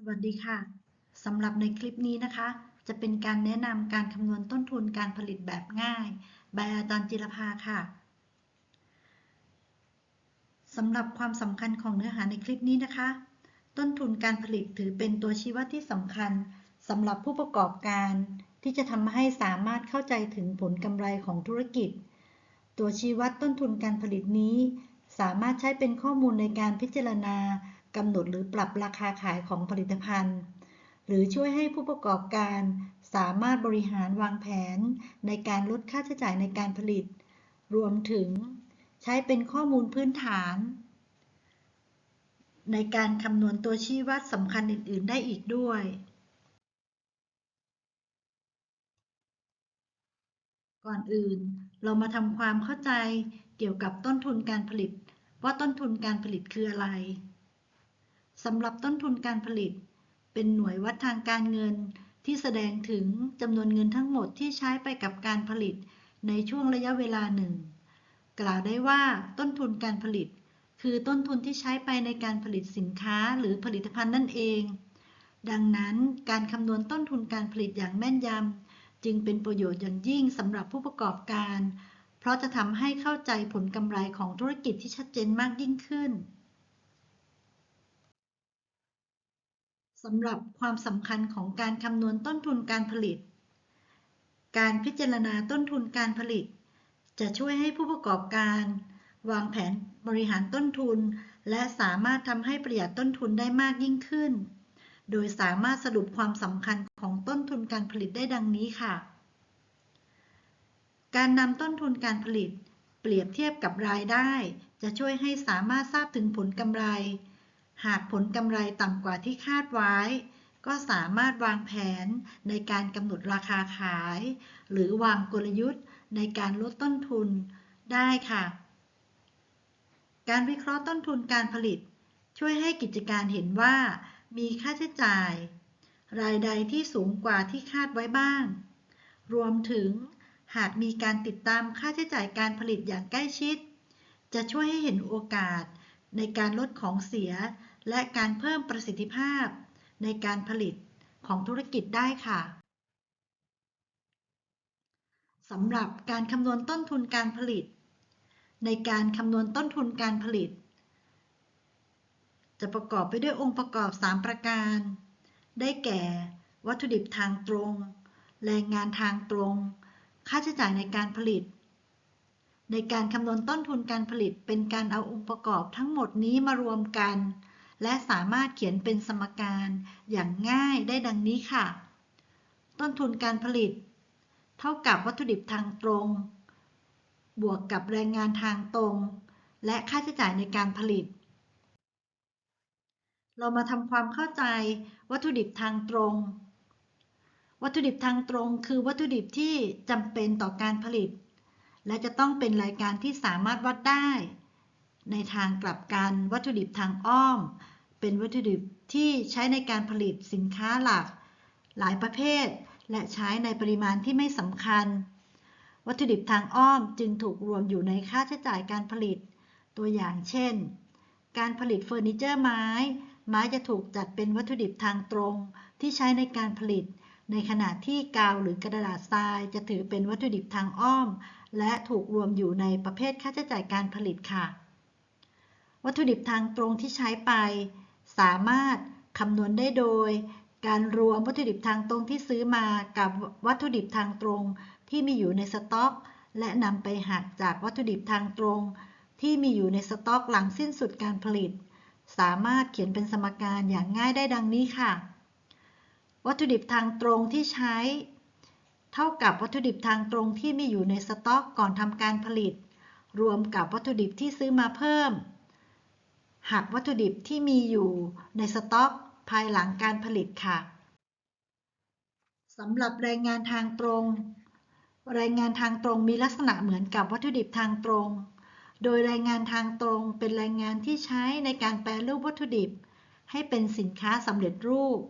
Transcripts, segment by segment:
สวัสดีค่ะ สำหรับในคลิปนี้นะคะ จะเป็นการแนะนำการคำนวณต้นทุนการผลิตแบบง่าย บายอาจารย์จิรภาค่ะ สำหรับความสำคัญของเนื้อหาในคลิปนี้นะคะ ต้นทุนการผลิตถือเป็นตัวชี้วัดที่สำคัญสำหรับผู้ประกอบการที่จะทำให้สามารถเข้าใจถึงผลกำไรของธุรกิจ ตัวชี้วัดต้นทุนการผลิตนี้ สามารถใช้เป็นข้อมูลในการพิจารณา กำหนดหรือปรับราคาขายของผลิตภัณฑ์ หรือช่วยให้ผู้ประกอบการสามารถบริหารวางแผนในการลดค่าใช้จ่ายในการผลิต รวมถึงใช้เป็นข้อมูลพื้นฐาน ในการคำนวณตัวชี้วัดสำคัญอื่น ๆ ได้อีกด้วยก่อนอื่นเรามาทำความเข้าใจเกี่ยวกับต้นทุนการผลิต ว่าต้นทุนการผลิตคืออะไร สำหรับต้นทุนการผลิต เป็นหน่วยวัดทางการเงิน ที่แสดงถึงจำนวนเงินทั้งหมดที่ใช้ไปกับการผลิตในช่วงระยะเวลาหนึ่ง กล่าวได้ว่าต้นทุนการผลิต คือต้นทุนที่ใช้ไปในการผลิตสินค้าหรือผลิตภัณฑ์นั่นเอง ดังนั้นการคำนวณต้นทุนการผลิตอย่างแม่นยำจึงเป็นประโยชน์อย่างยิ่งสำหรับผู้ประกอบการ เพราะจะทำให้เข้าใจผลกำไรของธุรกิจที่ชัดเจนมากยิ่งขึ้น สำหรับความสำคัญของการคำนวณต้นทุนการผลิต การพิจารณาต้นทุนการผลิต จะช่วยให้ผู้ประกอบการ วางแผนบริหารต้นทุน และสามารถทำให้ประหยัดต้นทุนได้มากยิ่งขึ้น โดยสามารถสรุปความสำคัญของต้นทุนการผลิตได้ดังนี้ค่ะ การนำต้นทุนการผลิต เปรียบเทียบกับรายได้ จะช่วยให้สามารถทราบถึงผลกำไร หากผลกำไรต่ำกว่าที่คาดไว้ ก็สามารถวางแผนในการกำหนดราคาขาย หรือวางกลยุทธ์ในการลดต้นทุนได้ค่ะ การวิเคราะห์ต้นทุนการผลิต ช่วยให้กิจการเห็นว่า มีค่าใช้จ่าย รายใดที่สูงกว่าที่คาดไว้บ้าง รวมถึงหากมีการติดตามค่าใช้จ่ายการผลิตอย่างใกล้ชิด จะช่วยให้เห็นโอกาส ในการลดของเสีย และการเพิ่มประสิทธิภาพ ในการผลิตของธุรกิจได้ค่ะสำหรับการคำนวณต้นทุนการผลิต ในการคำนวณต้นทุนการผลิต จะประกอบไปด้วยองค์ประกอบ 3 ประการ ได้แก่ วัตถุดิบทางตรง แรงงานทางตรง ค่าใช้จ่ายในการผลิต ในการคำนวณต้นทุนการผลิตเป็นการเอาองค์ประกอบทั้งหมดนี้มารวมกัน และสามารถเขียนเป็นสมการอย่างง่ายได้ดังนี้ค่ะ ต้นทุนการผลิต เท่ากับวัตถุดิบทางตรง บวกกับแรงงานทางตรง และค่าใช้จ่ายในการผลิต เรามาทำความเข้าใจวัตถุดิบทางตรง วัตถุดิบทางตรง คือวัตถุดิบที่จำเป็นต่อการผลิต และจะต้องเป็นรายการที่สามารถวัดได้ ในทางกลับกันวัตถุดิบทางอ้อม เป็นวัตถุดิบที่ใช้ในการผลิตสินค้าหลัก หลายประเภท และใช้ในปริมาณที่ไม่สำคัญ วัตถุดิบทางอ้อมจึงถูกรวมอยู่ในค่าใช้จ่ายการผลิต ตัวอย่างเช่น การผลิตเฟอร์นิเจอร์ไม้ ไม้จะถูกจัดเป็นวัตถุดิบทางตรงที่ใช้ในการผลิต ในขณะที่กาวหรือกระดาษทรายจะถือเป็นวัตถุดิบทางอ้อม และถูกรวมอยู่ในประเภทค่าใช้จ่ายการผลิตค่ะ วัตถุดิบทางตรงที่ใช้ไป สามารถคำนวณได้โดย การรวมวัตถุดิบทางตรงที่ซื้อมากับวัตถุดิบทางตรงที่มีอยู่ในสต็อก และนำไปหักจากวัตถุดิบทางตรง ที่มีอยู่ในสต็อกหลังสิ้นสุดการผลิต สามารถเขียนเป็นสมการอย่างง่ายได้ดังนี้ค่ะ วัตถุดิบทางตรงที่ใช้ เท่ากับวัตถุดิบทางตรงที่มีอยู่ในสต็อกก่อนทำการผลิต รวมกับวัตถุดิบที่ซื้อมาเพิ่มหักวัตถุดิบที่มีอยู่ในสต็อกภายหลังการผลิตค่ะสำหรับแรงงานทางตรงแรงงานทางตรงมีลักษณะเหมือนกับวัตถุดิบทางตรง โดยแรงงานทางตรงเป็นแรงงานที่ใช้ในการแปรรูปวัตถุดิบ ให้เป็นสินค้าสำเร็จรูป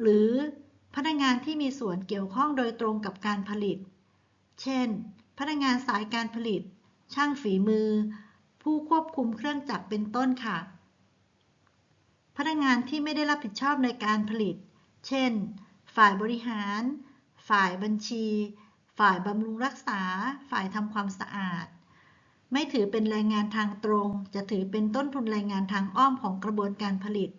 หรือ พนักงานที่มีส่วนเกี่ยวข้องโดยตรงกับการผลิต เช่น พนักงานสายการผลิต ช่างฝีมือ ผู้ควบคุมเครื่องจักรเป็นต้นค่ะ พนักงานที่ไม่ได้รับผิดชอบในการผลิต เช่น ฝ่ายบริหาร ฝ่ายบัญชี ฝ่ายบำรุงรักษา ฝ่ายทำความสะอาด ไม่ถือเป็นแรงงานทางตรง จะถือเป็นต้นทุนแรงงานทางอ้อมของกระบวนการผลิต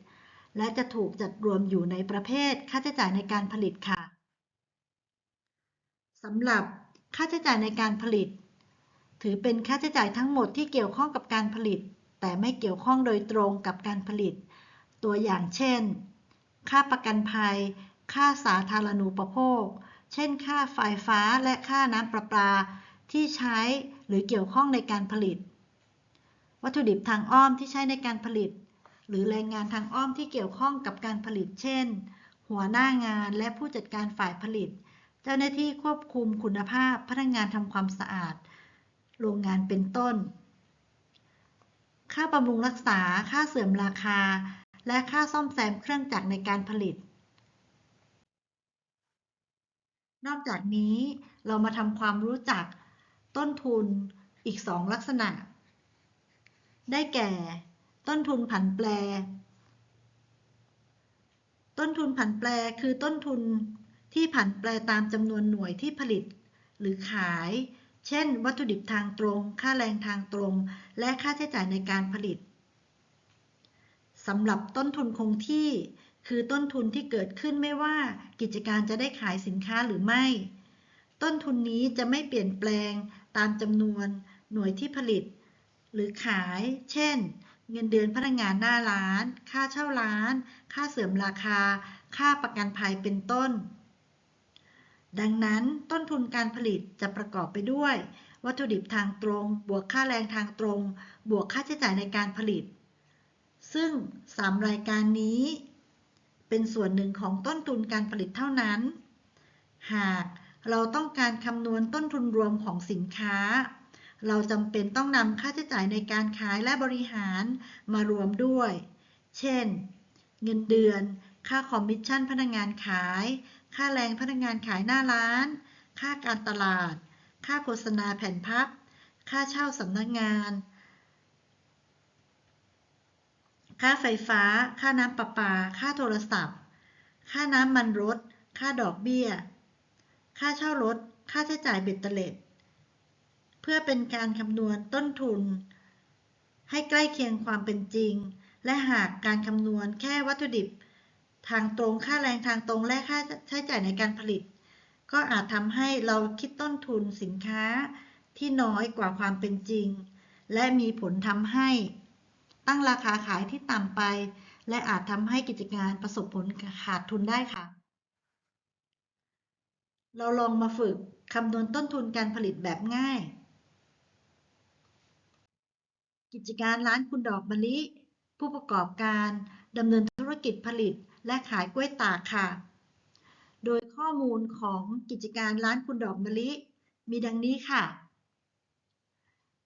และจะถูกจัดรวมอยู่ในประเภทค่าใช้จ่ายในการผลิตค่ะสำหรับค่าใช้จ่ายในการผลิต ถือเป็นค่าใช้จ่ายทั้งหมดที่เกี่ยวข้องกับการผลิต แต่ไม่เกี่ยวข้องโดยตรงกับการผลิต ตัวอย่างเช่น ค่าประกันภัย ค่าสาธารณูปโภค เช่น ค่าไฟฟ้าและค่าน้ำประปาที่ใช้หรือเกี่ยวข้องในการผลิต วัตถุดิบทางอ้อมที่ใช้ในการผลิต หรือแรงงานทางอ้อมที่เกี่ยวข้องกับการผลิต เช่น หัวหน้างานและผู้จัดการฝ่ายผลิต เจ้าหน้าที่ควบคุมคุณภาพ พนักงานทำความสะอาด โรงงานเป็นต้น ค่าบำรุงรักษา ค่าเสื่อมราคา และค่าซ่อมแซมเครื่องจักรในการผลิต นอกจากนี้เรามาทำความรู้จักต้นทุนอีก2ลักษณะ ได้แก่ ต้นทุนผันแปร ต้นทุนผันแปรคือต้นทุนที่ผันแปรตามจำนวนหน่วยที่ผลิต หรือขาย เช่น วัตถุดิบทางตรง ค่าแรงทางตรง และค่าใช้จ่ายในการผลิตสำหรับต้นทุนคงที่ คือต้นทุนที่เกิดขึ้นไม่ว่ากิจการจะได้ขายสินค้าหรือไม่ ต้นทุนนี้จะไม่เปลี่ยนแปลงตามจำนวนหน่วยที่ผลิต หรือขาย เช่น เงินเดือนพนักงานหน้าร้าน ค่าเช่าร้าน ค่าเสริมราคา ค่าประกันภัยเป็นต้น ดังนั้นต้นทุนการผลิตจะประกอบไปด้วย วัตถุดิบทางตรง บวกค่าแรงทางตรง บวกค่าใช้จ่ายในการผลิต ซึ่ง 3 รายการนี้ เป็นส่วนหนึ่งของต้นทุนการผลิตเท่านั้น หากเราต้องการคำนวณต้นทุนรวมของสินค้า เราจำเป็นต้องนำค่าใช้จ่ายในการขายและบริหารมารวมด้วย เช่น เงินเดือน ค่าคอมมิชชั่นพนักงานขาย ค่าแรงพนักงานขายหน้าร้าน ค่าการตลาด ค่าโฆษณาแผ่นพับ ค่าเช่าสำนักงาน ค่าไฟฟ้า ค่าน้ำประปา ค่าโทรศัพท์ ค่าน้ำมันรถ ค่าดอกเบี้ย ค่าเช่ารถ ค่าใช้จ่ายเบ็ดเตล็ด เพื่อเป็นการคำนวณต้นทุน ให้ใกล้เคียงความเป็นจริง และหากการคำนวณแค่วัตถุดิบ ทางตรงค่าแรงทางตรงและค่าใช้จ่ายในการผลิต ก็อาจทำให้เราคิดต้นทุนสินค้าที่น้อยกว่าความเป็นจริง และมีผลทำให้ ตั้งราคาขายที่ต่ำไป และอาจทำให้กิจการประสบผลขาดทุนได้ค่ะ เราลองมาฝึกคำนวณต้นทุนการผลิตแบบง่าย กิจการร้านคุณดอกมะลิ ผู้ประกอบการดำเนินธุรกิจผลิตและขายกล้วยตากค่ะ โดยข้อมูลของกิจการร้านคุณดอกมะลิ มีดังนี้ค่ะ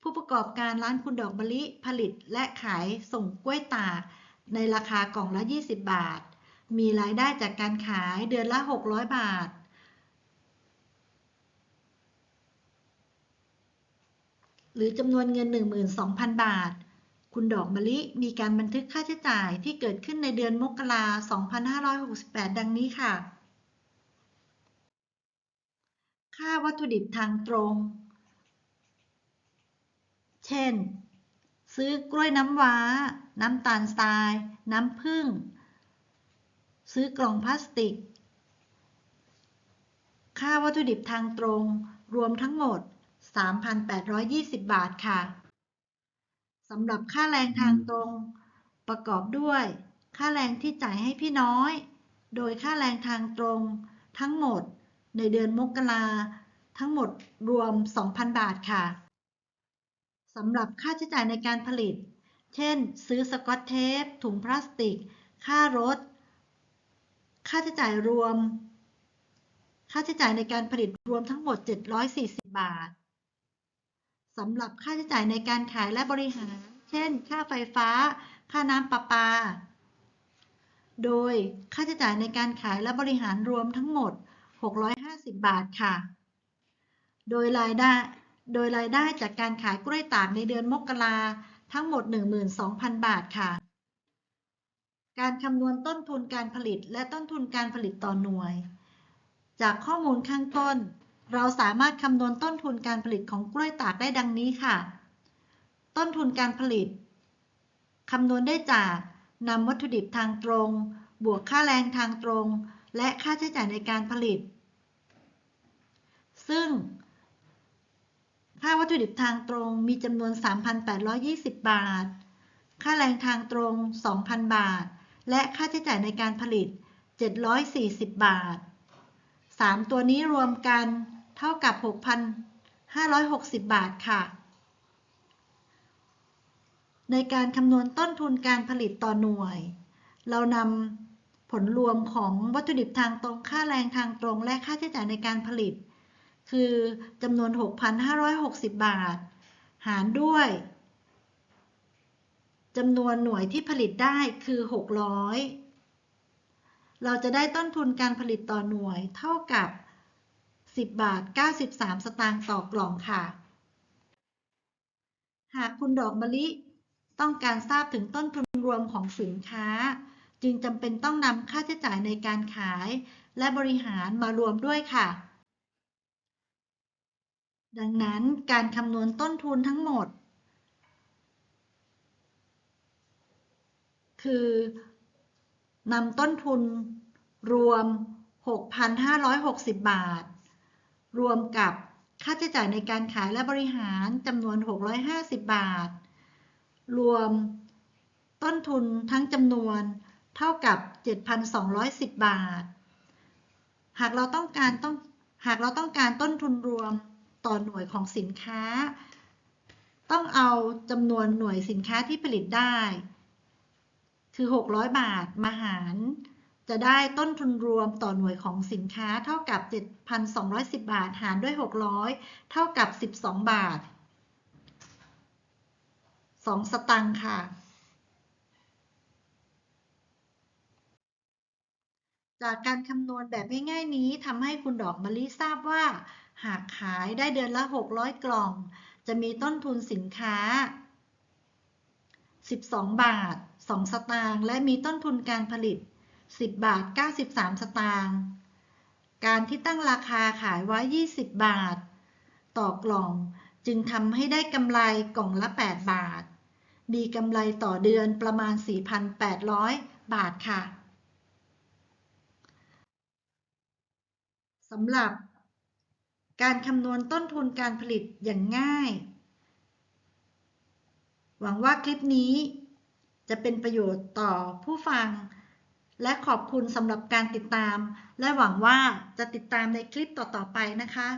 ผู้ประกอบการร้านคุณดอกมะลิผลิตและขายส่งกล้วยตากในราคากล่องละ 20 บาท มีรายได้จากการขายเดือนละ 600 บาท หรือจำนวนเงิน 12,000 บาท คุณดอกมะลิมีการบันทึกค่าใช้จ่ายที่เกิดขึ้นในเดือนมกราคม2568 ดังนี้ค่ะ ค่าวัตถุดิบทางตรง เช่น ซื้อกล้วยน้ำว้า น้ำตาลทราย น้ำผึ้ง ซื้อกล่องพลาสติก ค่าวัตถุดิบทางตรง รวมทั้งหมด 3,820 บาทค่ะสำหรับค่าแรงทางตรง ประกอบด้วย ค่าแรงที่จ่ายให้พี่น้อย โดยค่าแรงทางตรง ทั้งหมดในเดือนมกราทั้งหมดรวม 2,000 บาทค่ะสำหรับค่าใช้จ่ายในการผลิต เช่น ซื้อสกอตเทป ถุงพลาสติก ค่ารถ ค่าใช้จ่ายรวม ค่าใช้จ่ายในการผลิตรวมทั้งหมด 740 บาท สำหรับค่าใช้จ่ายในการขายและบริหาร เช่น ค่าไฟฟ้า ค่าน้ำประปา โดยค่าใช้จ่ายในการขายและบริหารรวมทั้งหมด 650 บาทค่ะ โดยรายได้ โดยรายได้จากการขายกล้วยตากในเดือนมกราทั้งหมด 12,000 บาทค่ะ การการคำนวณต้นทุนการผลิตและต้นทุนการผลิตต่อหน่วย จากข้อมูลข้างต้น เราสามารถคำนวณต้นทุนการผลิตของกล้วยตากได้ดังนี้ค่ะ ต้นทุนการผลิตคำนวณได้จากนำวัตถุดิบทางตรง บวกค่าแรงทางตรง และค่าใช้จ่ายในการผลิต ซึ่ง ค่าวัตถุดิบทางตรงมีจำนวน 3,820 บาท ค่าแรงทางตรง 2,000 บาท และค่าใช้จ่ายในการผลิต 740 บาท 3 ตัวนี้รวมกัน เท่ากับ 6,560 บาทค่ะ ในการคำนวณต้นทุนการผลิตต่อหน่วย เรานำผลรวมของวัตถุดิบทางตรง ค่าแรงทางตรง และค่าใช้จ่ายในการผลิต คือจำนวน 6,560 บาท หารด้วยจำนวนหน่วยที่ผลิตได้คือ 600 เราจะได้ต้นทุนการผลิตต่อหน่วยเท่ากับ 10 บาท 93 สตางค์ต่อกล่องค่ะ หากคุณดอกมะลิต้องการทราบถึงต้นทุนรวมของสินค้า จึงจำเป็นต้องนำค่าใช้จ่ายในการขาย และบริหารมารวมด้วยค่ะ ดังนั้นการคำนวณต้นทุนทั้งหมด คือนำต้นทุนรวม 6,560 บาท รวมกับค่าใช้จ่ายในการขายและบริหารจำนวน 650 บาท รวมต้นทุนทั้งจำนวนเท่ากับ 7,210 บาท หากเราต้องการต้องหากเราต้องการต้นทุนรวมต่อหน่วยของสินค้า ต้องเอาจำนวนหน่วยสินค้าที่ผลิตได้ คือ 600 บาทมาหาร จะได้ต้นทุนรวมต่อหน่วยของสินค้าเท่ากับ 7,210 บาท หารด้วย 600 เท่ากับ 12 บาท 2 สตังค์ค่ะ จากการคำนวณแบบง่ายๆนี้ทำให้คุณดอกมะลิทราบว่า หากขายได้เดือนละ 600 กล่อง จะมีต้นทุนสินค้า 12 บาท 2 สตางค์และมีต้นทุนการผลิต 10 บาท 93 สตางค์ การที่ตั้งราคาขายไว้ 20 บาท ต่อกล่องจึงทำให้ได้กำไรกล่องละ 8 บาท มีกำไรต่อเดือนประมาณ 4,800 บาทค่ะสำหรับการคำนวณต้นทุนการผลิตอย่างง่าย หวังว่าคลิปนี้จะเป็นประโยชน์ต่อผู้ฟัง และขอบคุณสำหรับการติดตาม และหวังว่าจะติดตามในคลิปต่อๆไปนะคะ